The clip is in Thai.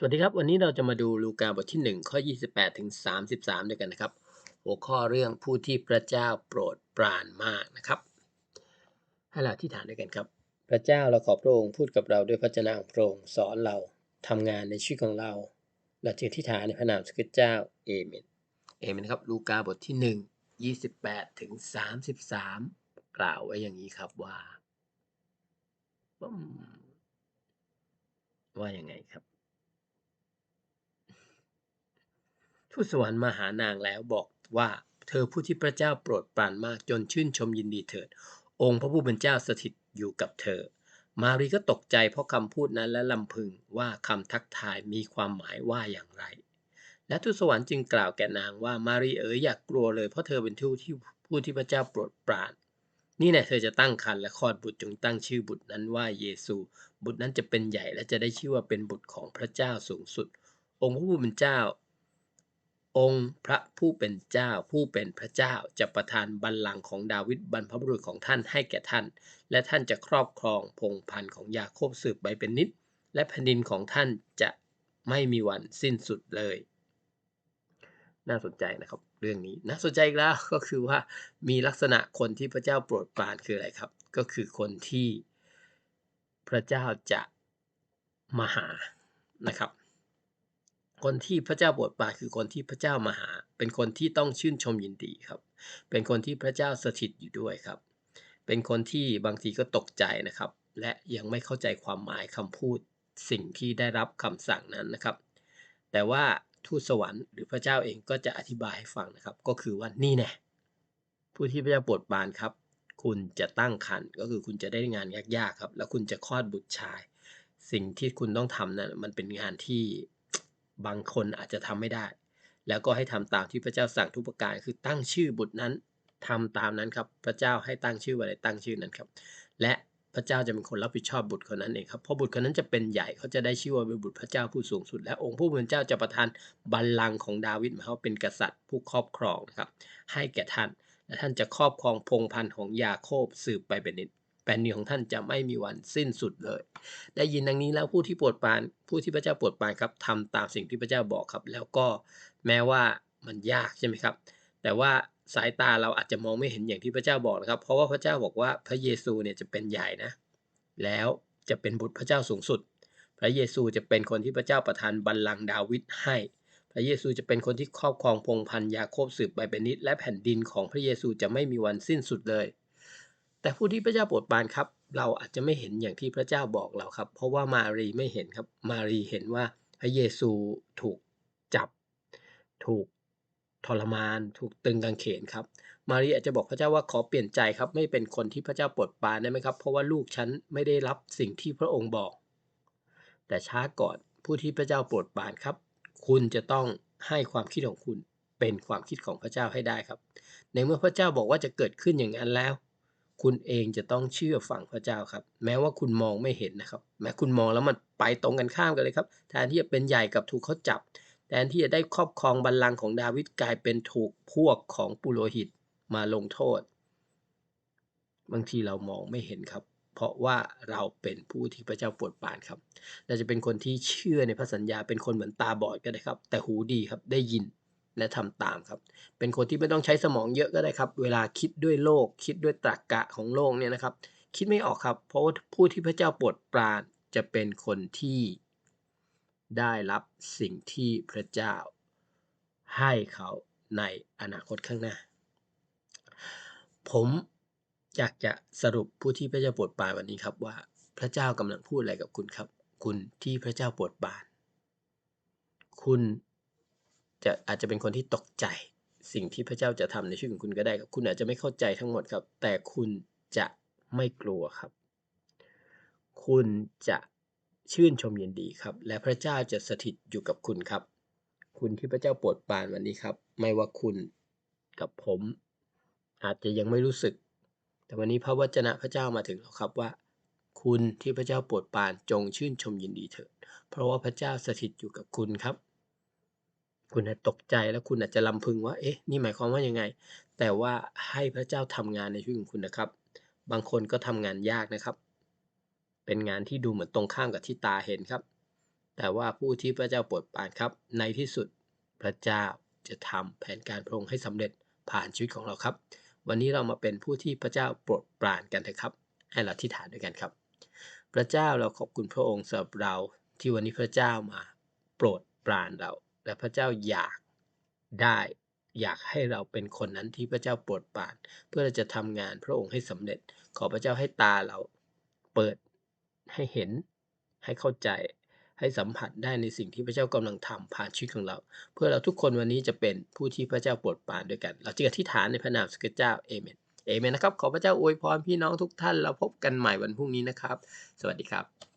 สวัสดีครับ วันนี้เราจะมาดูลูกาบทที่ 1 ข้อ 28 ถึง 33 ด้วยกันนะครับ หัวข้อเรื่องผู้ที่พระเจ้าโปรดปรานมากนะครับให้เราที่ฐานด้วยกันครับ พระเจ้าเราขอพระองค์พูดกับเราด้วยพระเจ้าของพระองค์สอนเราทำงานในชีวิตของเรา เราจึงที่ฐานในพระนามสกิดเจ้าเอเมนเอเมนครับ ลูกาบทที่ 1 28 ถึง 33 กล่าวไว้อย่างนี้ครับว่า ว่าอยังไงครับ ทูตสวรรค์มาหานางแล้วบอกว่าเธอผู้ที่พระเจ้าโปรดปรานมากจนชื่นชมยินดีเถิด องค์พระผู้เป็นเจ้าสถิตอยู่กับเธอ มารีก็ตกใจเพราะคำพูดนั้นและลำพึงว่าคำทักทายมีความหมายว่าอย่างไร และทูตสวรรค์จึงกล่าวแก่นางว่ามารีเอ๋ยอย่ากกลัวเลยเพราะเธอเป็นทูตที่ผู้ที่พระเจ้าโปรดปราน นี่แน่เธอจะตั้งครรภ์และคลอดบุตรจงตั้งชื่อบุตรนั้นว่าเยซู บุตรนั้นจะเป็นใหญ่และจะได้ชื่อว่าเป็นบุตรของพระเจ้าสูงสุด องค์พระผู้เป็นเจ้า องค์พระผู้เป็นเจ้าผู้เป็นพระเจ้าจะประทานบัลลังก์ของดาวิดบรรพบุรุษของท่านให้แก่ท่าน และท่านจะครอบครองพงพันธุ์ของยาโคบสืบไปเป็นนิด และแผ่นดินของท่านจะไม่มีวันสิ้นสุดเลย น่าสนใจนะครับ เรื่องนี้น่าสนใจอีกแล้วก็คือว่ามีลักษณะคนที่พระเจ้าโปรดปรานคืออะไรครับ ก็คือคนที่พระเจ้าจะมาหานะครับ คนที่พระเจ้าโปรดปรานคือคนที่พระเจ้ามาหา เป็นคนที่ต้องชื่นชมยินดีครับ เป็นคนที่พระเจ้าสถิตอยู่ด้วยครับ เป็นคนที่บางทีก็ตกใจนะครับ และยังไม่เข้าใจความหมายคำพูดสิ่งที่ได้รับคำสั่งนั้นนะครับ แต่ว่าทูตสวรรค์หรือพระเจ้าเองก็จะอธิบายให้ฟังนะครับ ก็คือว่านี่แน่ผู้ที่พระเจ้าโปรดปรานครับ คุณจะตั้งครรภ์ก็คือคุณจะได้งานยากๆครับ แล้วคุณจะคลอดบุตรชาย สิ่งที่คุณต้องทำนั้นมันเป็นงานที่ บางคนอาจจะทำไม่ได้ แล้วก็ให้ทำตามที่พระเจ้าสั่งทุกประการคือตั้งชื่อบุตรนั้นทำตามนั้นครับพระเจ้าให้ตั้งชื่ออะไรตั้งชื่อนั้นครับ และพระเจ้าจะเป็นคนรับผิดชอบบุตรคนนั้นเองครับเพราะบุตรคนนั้นจะเป็นใหญ่เขาจะได้ชื่อว่าเป็นบุตรพระเจ้าผู้สูงสุด และองค์ผู้เป็นเจ้าจะประทานบัลลังก์ของดาวิดมายควาเป็นกษัตริย์ผู้ครอบครองนะครับให้แก่ท่านและท่านจะครอบครองพงพันธุ์ของยาโคบสืบไปเป็นนิจ แผ่นดินของท่านจะไม่มีวันสิ้นสุดเลย ได้ยินดังนี้แล้วผู้ที่ปรดปาน ผู้ที่พระเจ้าปรดปานครับทำตามสิ่งที่พระเจ้าบอกครับ แล้วก็แม้ว่ามันยากใช่ไหมครับ แต่ว่าสายตาเราอาจจะมองไม่เห็นอย่างที่พระเจ้าบอกนะครับ เพราะว่าพระเจ้าบอกว่าพระเยซูเนี่ยจะเป็นใหญ่นะ แล้วจะเป็นบุตรพระเจ้าสูงสุด พระเยซูจะเป็นคนที่พระเจ้าประทานบัลลังก์ดาวิดให้ พระเยซูจะเป็นคนที่ครอบครองพงพันยาโคบสืบไปเป็นนิดและแผ่นดินของพระเยซูจะไม่มีวันสิ้นสุดเลย แต่ผู้ที่พระเจ้าโปรดปรานครับ เราอาจจะไม่เห็นอย่างที่พระเจ้าบอกเราครับ เพราะว่ามารีไม่เห็นครับ มารีเห็นว่าพระเยซูถูกจับ ถูกทรมาน ถูกตึงกางเขนครับ มารีอาจจะบอกพระเจ้าว่าขอเปลี่ยนใจครับ ไม่เป็นคนที่พระเจ้าโปรดปรานได้ไหมครับ เพราะว่าลูกฉันไม่ได้รับสิ่งที่พระองค์บอก แต่ช้าก่อนผู้ที่พระเจ้าโปรดปรานครับ คุณจะต้องให้ความคิดของคุณเป็นความคิดของพระเจ้าให้ได้ครับ ในเมื่อพระเจ้าบอกว่าจะเกิดขึ้นอย่างนั้นแล้ว คุณเองจะต้องเชื่อฟังพระเจ้าครับ แม้ว่าคุณมองไม่เห็นนะครับ แม้คุณมองแล้วมันไปตรงกันข้ามกันเลยครับ แทนที่จะเป็นใหญ่กับถูกเขาจับ แทนที่จะได้ครอบครองบัลลังก์ของดาวิดกลายเป็นถูกพวกของปุโรหิตมาลงโทษ บางทีเรามองไม่เห็นครับ เพราะว่าเราเป็นผู้ที่พระเจ้าโปรดปรานครับ เราจะเป็นคนที่เชื่อในพระสัญญาเป็นคนเหมือนตาบอดก็ได้ครับ แต่หูดีครับได้ยิน และทำตามครับ เป็นคนที่ไม่ต้องใช้สมองเยอะก็ได้ครับ เวลาคิดด้วยโลก คิดด้วยตรรกกะของโลกเนี่ยนะครับ คิดไม่ออกครับ เพราะว่าผู้ที่พระเจ้าโปรดปรานจะเป็นคนที่ได้รับสิ่งที่พระเจ้าให้เขาในอนาคตข้างหน้า ผมอยากจะสรุปผู้ที่พระเจ้าโปรดปรานวันนี้ครับว่าพระเจ้ากำลังพูดอะไรกับคุณครับ คุณที่พระเจ้าโปรดปราน คุณ จะอาจจะเป็นคนที่ตกใจ สิ่งที่พระเจ้าจะทำในชีวิตของคุณก็ได้ครับคุณอาจจะไม่เข้าใจทั้งหมดครับ แต่คุณจะไม่กลัวครับ คุณจะชื่นชมยินดีครับ และพระเจ้าจะสถิตอยู่กับคุณครับ คุณที่พระเจ้าโปรดปรานวันนี้ครับ ไม่ว่าคุณกับผม อาจจะยังไม่รู้สึก แต่วันนี้พระวจนะพระเจ้ามาถึงแล้วครับว่า คุณที่พระเจ้าโปรดปรานจงชื่นชมยินดีเถิดเพราะว่าพระเจ้าสถิตอยู่กับคุณครับ คุณอาจตกใจแล้วคุณอาจจะลำพึงว่า เอ๊ะ นี่หมายความว่ายังไง แต่ว่าให้พระเจ้าทำงานในชีวิตของคุณนะครับ บางคนก็ทำงานยากนะครับ เป็นงานที่ดูเหมือนตรงข้ามกับที่ตาเห็นครับ แต่ว่าผู้ที่พระเจ้าโปรดปรานครับ ในที่สุดพระเจ้าจะทำแผนการพระองค์ให้สำเร็จผ่านชีวิตของเราครับ วันนี้เรามาเป็นผู้ที่พระเจ้าโปรดปรานกันเถอะครับ ให้เราที่ฐานด้วยกันครับ พระเจ้าเราขอบคุณพระองค์สำหรับเราที่วันนี้พระเจ้ามา โปรดปรานเรา และพระเจ้าอยากได้อยากให้เราเป็นคนนั้นที่พระเจ้าโปรดปราน เพื่อเราจะทำงานพระองค์ให้สำเร็จ ขอพระเจ้าให้ตาเราเปิดให้เห็น ให้เข้าใจ ให้สัมผัสได้ในสิ่งที่พระเจ้ากำลังทำผ่านชีวิตของเรา เพื่อเราทุกคนวันนี้จะเป็นผู้ที่พระเจ้าโปรดปรานด้วยกัน เราจะอธิษฐานในพระนามสกเจ้าเอเมนเอเมนนะครับขอพระเจ้าอวยพรพี่น้องทุกท่านเราพบกันใหม่วันพรุ่งนี้นะครับ สวัสดีครับ